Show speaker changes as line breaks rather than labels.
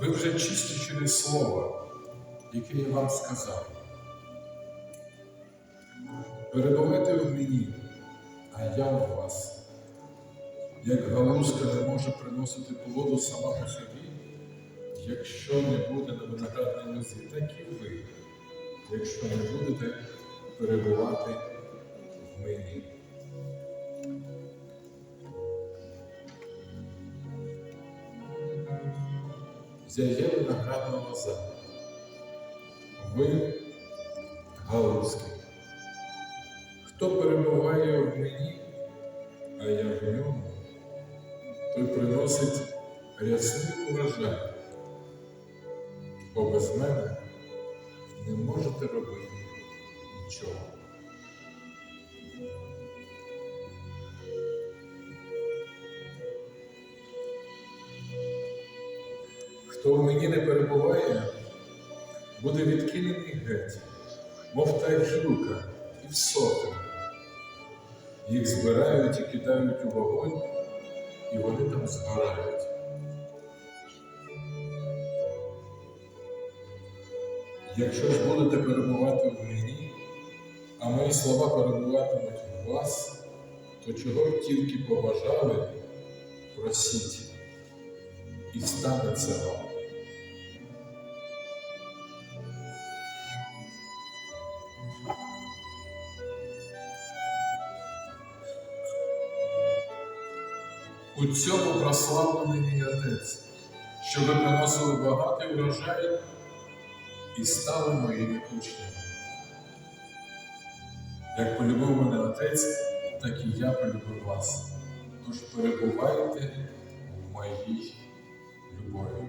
Ви вже чисті через слово, яке я вам сказав. Перебувайте в мені, а я в вас. Як галузка не може приносити плоду сама по собі, якщо не буде на виноградній лозі, так і ви, якщо не будете перебувати в мені. Я є виноградна лоза. Ви галузки. Хто перебуває в мені, а я в ньому, той приносить рясний урожай, бо без мене не можете робити нічого. Хто в мені не перебуває, буде відкинений геть, мов та гілка і всохне. Їх збирають і кидають у вогонь, і вони там згорають. Якщо ж будете перебувати в мені, а мої слова перебуватимуть у вас, то чого б тільки побажали, просіть, і станеться вам. У цьому прославлений мій отець, що ви приносили багатий урожай і стали моїми учнями. Як полюбив мене отець, так і я полюбив вас. Тож перебувайте в моїй любові.